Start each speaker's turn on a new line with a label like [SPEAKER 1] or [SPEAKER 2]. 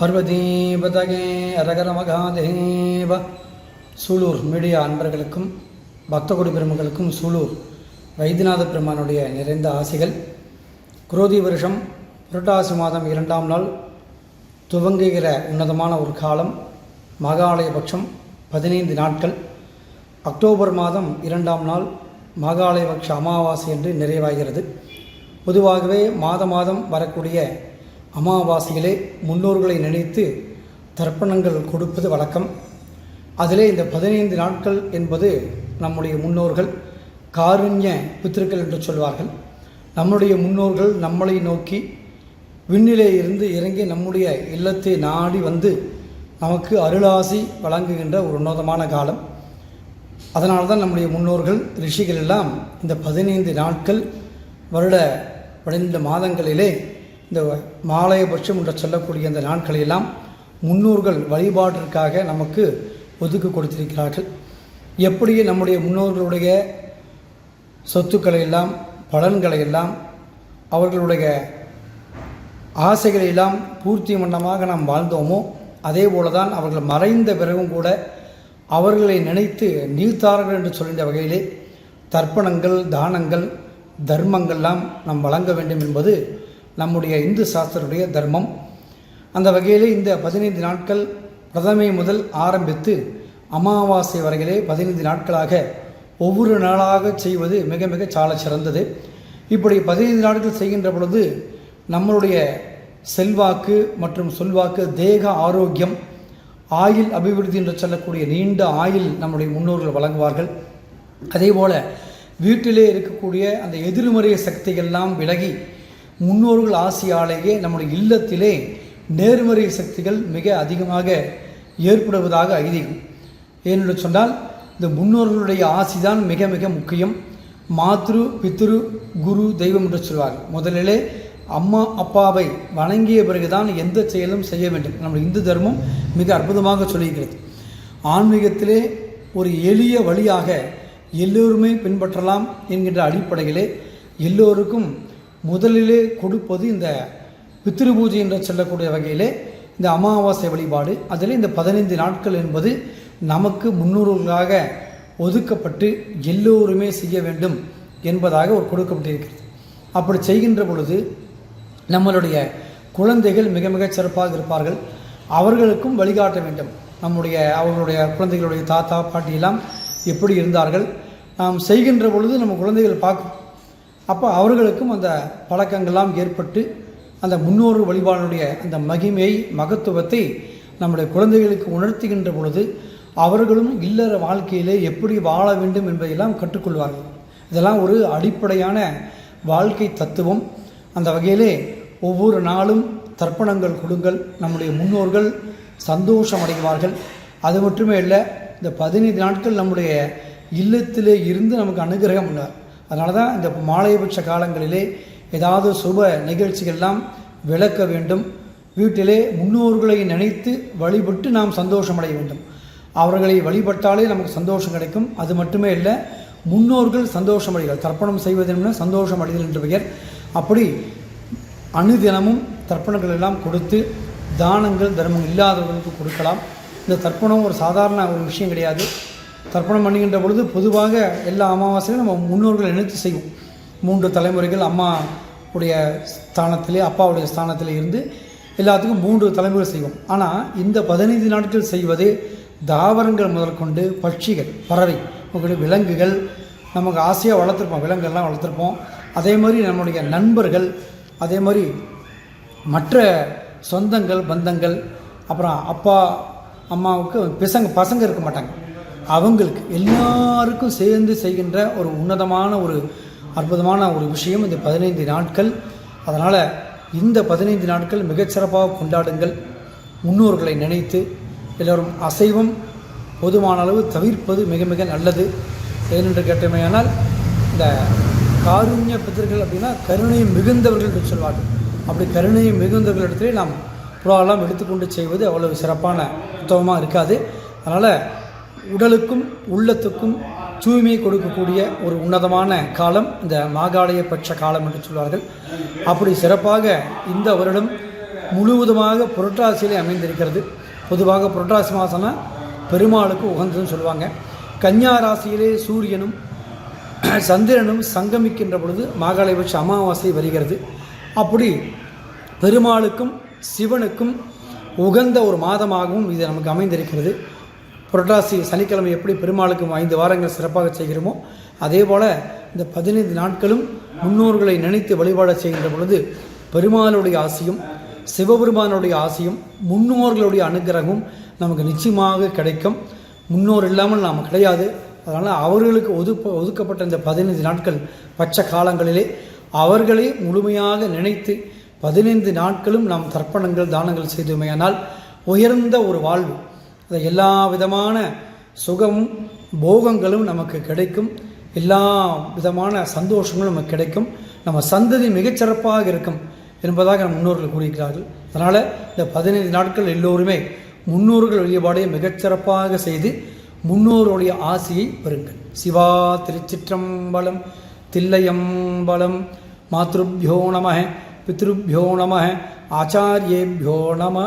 [SPEAKER 1] பர்வதீபதகே அரகர மகாதேவ. சூலூர் மீடியா அன்பர்களுக்கும் பக்தகுடி பெருமக்களுக்கும் சூலூர் வைத்தியநாத பெருமானுடைய நிறைந்த ஆசைகள். குரோதி வருஷம் புரட்டாசி மாதம் இரண்டாம் நாள் துவங்குகிற உன்னதமான ஒரு காலம் மகாலய பட்சம் பதினைந்து நாட்கள். அக்டோபர் மாதம் இரண்டாம் நாள் மகாலயபக்ஷ அமாவாசை என்று நிறைவாகிறது. பொதுவாகவே மாத மாதம் வரக்கூடிய அமாவாசையிலே முன்னோர்களை நினைத்து தர்ப்பணங்கள் கொடுப்பது வழக்கம். அதிலே இந்த பதினைந்து நாட்கள் என்பது நம்முடைய முன்னோர்கள் காருண்ய பித்திருக்கள் என்று சொல்வார்கள். நம்முடைய முன்னோர்கள் நம்மளை நோக்கி விண்ணிலே இருந்து இறங்கி நம்முடைய இல்லத்தை நாடி வந்து நமக்கு அருளாசி வழங்குகின்ற ஒரு உன்னதமான காலம். அதனால தான் நம்முடைய முன்னோர்கள் ரிஷிகள் எல்லாம் இந்த பதினைந்து நாட்கள் வருட பன்னிரண்டு மாதங்களிலே இந்த மாலயபட்சம் என்று சொல்லக்கூடிய இந்த நாட்களையெல்லாம் முன்னோர்கள் வழிபாட்டிற்காக நமக்கு ஒதுக்கு கொடுத்திருக்கிறார்கள். எப்படி நம்முடைய முன்னோர்களுடைய சொத்துக்களை எல்லாம் பலன்களை எல்லாம் அவர்களுடைய ஆசைகளை எல்லாம் பூர்த்தி மன்னமாக நாம் வாழ்ந்தோமோ அதே போல தான் அவர்கள் மறைந்த பிறகும் கூட அவர்களை நினைத்து நீர்த்தார்கள் என்று சொல்கின்ற வகையிலே தர்ப்பணங்கள் தானங்கள் தர்மங்கள்லாம் நாம் வழங்க வேண்டும் என்பது நம்முடைய இந்து சாஸ்திரத்துடைய தர்மம். அந்த வகையில் இந்த பதினைந்து நாட்கள் பிரதமை முதல் ஆரம்பித்து அமாவாசை வரையிலே பதினைந்து நாட்களாக ஒவ்வொரு நாளாக செய்வது மிக மிக சால சிறந்தது. இப்படி பதினைந்து நாட்கள் செய்கின்ற பொழுது நம்மளுடைய செல்வாக்கு மற்றும் சொல்வாக்கு தேக ஆரோக்கியம் ஆயில் அபிவிருத்தி என்று சொல்லக்கூடிய நீண்ட ஆயில் நம்முடைய முன்னோர்கள் வழங்குவார்கள். அதே போல் வீட்டிலே இருக்கக்கூடிய அந்த எதிர்மறை சக்திகள்லாம் விலகி முன்னோர்கள் ஆசையாலேயே நம்முடைய இல்லத்திலே நேர்மறை சக்திகள் மிக அதிகமாக ஏற்படுவதாக ஐதீகம். ஏனென்று சொன்னால் இந்த முன்னோர்களுடைய ஆசிதான் மிக மிக முக்கியம். மாத்ரு பித்ரு குரு தெய்வம் என்று சொல்வார்கள். முதலிலே அம்மா அப்பாவை வணங்கிய பிறகுதான் எந்த செயலும் செய்ய வேண்டும். நம்முடைய இந்து தர்மம் மிக அற்புதமாக சொல்லியிருக்கிறது. ஆன்மீகத்திலே ஒரு எளிய வழியாக எல்லோருமே பின்பற்றலாம் என்கின்ற அடிப்படையிலே எல்லோருக்கும் முதலிலே கொடுப்பது இந்த பித்ரு பூஜை என்று சொல்லக்கூடிய வகையிலே இந்த அமாவாசை வழிபாடு. அதில் இந்த பதினைந்து நாட்கள் என்பது நமக்கு முன்னோர்களாக ஒதுக்கப்பட்டு எல்லோருமே செய்ய வேண்டும் என்பதாக ஒரு கொடுக்கப்பட்டிருக்கிறது. அப்படி செய்கின்ற பொழுது நம்மளுடைய குழந்தைகள் மிக மிகச் சிறப்பாக இருப்பார்கள். அவர்களுக்கும் வழிகாட்ட வேண்டும். நம்முடைய அவர்களுடைய குழந்தைகளுடைய தாத்தா பாட்டியெல்லாம் எப்படி இருந்தார்கள்? நாம் செய்கின்ற பொழுது நம்ம குழந்தைகள் பார்க்கும் அப்போ அவர்களுக்கும் அந்த பழக்கங்கள்லாம் ஏற்பட்டு அந்த முன்னோர் வழிபாடுடைய அந்த மகிமையை மகத்துவத்தை நம்முடைய குழந்தைகளுக்கு உணர்த்துகின்ற பொழுது அவர்களும் இல்லற வாழ்க்கையிலே எப்படி வாழ வேண்டும் என்பதையெல்லாம் கற்றுக்கொள்வார்கள். இதெல்லாம் ஒரு அடிப்படையான வாழ்க்கை தத்துவம். அந்த வகையிலே ஒவ்வொரு நாளும் தர்ப்பணங்கள் கொடுங்கள். நம்முடைய முன்னோர்கள் சந்தோஷம் அடைவார்கள். அது மட்டுமே இல்லை இந்த பதினைந்து நாட்கள் நம்முடைய இல்லத்திலே இருந்து நமக்கு அனுகிரகம் உள்ளார் அதனால தான் இந்த மாலைபட்ச காலங்களிலே ஏதாவது சுப நிகழ்ச்சிகள்லாம் விளக்க வேண்டும். வீட்டிலே முன்னோர்களை நினைத்து வழிபட்டு நாம் சந்தோஷம் அடைய வேண்டும். அவர்களை வழிபட்டாலே நமக்கு சந்தோஷம் கிடைக்கும். அது மட்டுமே இல்லை முன்னோர்கள் சந்தோஷம் அடைகள் தர்ப்பணம் செய்வதென்ன சந்தோஷம் அடைதல் என்று பெயர். அப்படி அணுதினமும் தர்ப்பணங்கள் எல்லாம் கொடுத்து தானங்கள் தர்மம் இல்லாதவர்களுக்கு கொடுக்கலாம். இந்த தர்ப்பணம் ஒரு சாதாரண ஒரு விஷயம் கிடையாது. தர்ப்பணம் பண்ணுகின்ற பொழுது பொதுவாக எல்லா அமாவாசையும் நம்ம முன்னோர்களை நினைத்து செய்வோம். மூன்று தலைமுறைகள் அம்மா உடைய ஸ்தானத்திலே அப்பாவுடைய ஸ்தானத்திலே இருந்து எல்லாத்துக்கும் மூன்று தலைமுறைகள் செய்வோம். ஆனால் இந்த பதினைந்து நாட்கள் செய்வது தாவரங்கள் முதற்கொண்டு பட்சிகள் பறவை உங்களுடைய விலங்குகள் நமக்கு ஆசையாக வளர்த்துருப்போம் விலங்குகள்லாம் வளர்த்துருப்போம். அதே மாதிரி நம்முடைய நண்பர்கள் அதே மாதிரி மற்ற சொந்தங்கள் பந்தங்கள் அப்புறம் அப்பா அம்மாவுக்கு பசங்க பசங்க இருக்க மாட்டாங்க. அவங்களுக்கு எல்லாருக்கும் சேர்ந்து செய்கின்ற ஒரு உன்னதமான ஒரு அற்புதமான ஒரு விஷயம் இந்த பதினைந்து நாட்கள். அதனால் இந்த பதினைந்து நாட்கள் மிகச்சிறப்பாக கொண்டாடுங்கள். முன்னோர்களை நினைத்து எல்லோரும் அசைவம் போதுமான அளவு தவிர்ப்பது மிக மிக நல்லது. ஏனென்று கேட்டமையானால் இந்த காருண்ய பித்தர்கள் அப்படின்னா கருணை மிகுந்தவர்கள் என்று சொல்வார்கள். அப்படி கருணை மிகுந்தவர்களிடத்திலே நாம் புறாலாம் எடுத்துக்கொண்டு செய்வது அவ்வளவு சிறப்பான உத்தவமாக இருக்காது. அதனால் உடலுக்கும் உள்ளத்துக்கும் தூய்மை கொடுக்கக்கூடிய ஒரு உன்னதமான காலம் இந்த மாகாளய பட்ச காலம் என்று சொல்வார்கள். அப்படி சிறப்பாக இந்த வருடம் முழுவதுமாக புரட்டாசியிலே அமைந்திருக்கிறது. பொதுவாக புரட்டாசி மாதம்னா பெருமாளுக்கு உகந்ததுன்னு சொல்லுவாங்க. கன்னியா ராசியிலே சூரியனும் சந்திரனும் சங்கமிக்கின்ற பொழுது மாகாளயபட்ச அமாவாசை வருகிறது. அப்படி பெருமாளுக்கும் சிவனுக்கும் உகந்த ஒரு மாதமாகவும் இது நமக்கு அமைந்திருக்கிறது. புரட்டாசி சனிக்கிழமை எப்படி பெருமாளுக்கு ஐந்து வாரங்கள் சிறப்பாக செய்கிறோமோ அதே போல் இந்த பதினைந்து நாட்களும் முன்னோர்களை நினைத்து வழிபாட செய்கின்ற பொழுது பெருமாளுடைய ஆசையும் சிவபெருமானுடைய ஆசையும் முன்னோர்களுடைய அனுகிரகமும் நமக்கு நிச்சயமாக கிடைக்கும். முன்னோர் இல்லாமல் நாம் கிடையாது. அதனால் அவர்களுக்கு ஒதுப்ப ஒதுக்கப்பட்ட இந்த பதினைந்து நாட்கள் பச்ச காலங்களிலே அவர்களை முழுமையாக நினைத்து பதினைந்து நாட்களும் நாம் தர்ப்பணங்கள் தானங்கள் செய்துமையானால் உயர்ந்த ஒரு வாழ்வு. அது எல்லா விதமான சுகமும் போகங்களும் நமக்கு கிடைக்கும். எல்லா விதமான சந்தோஷங்களும் நமக்கு கிடைக்கும். நம்ம சந்ததி மிகச்சிறப்பாக இருக்கும் என்பதாக நம் முன்னோர்கள் கூறியிருக்கிறார்கள். அதனால் இந்த பதினைந்து நாட்கள் எல்லோருமே முன்னோர்கள் வழிபாடை மிகச்சிறப்பாக செய்து முன்னோருடைய ஆசையை பெறுங்கள். சிவா திருச்சிற்றம்பலம் தில்லையம்பலம் மாத்ருபியோ நம பித்ருபியோ நம ஆச்சாரியேபியோ நம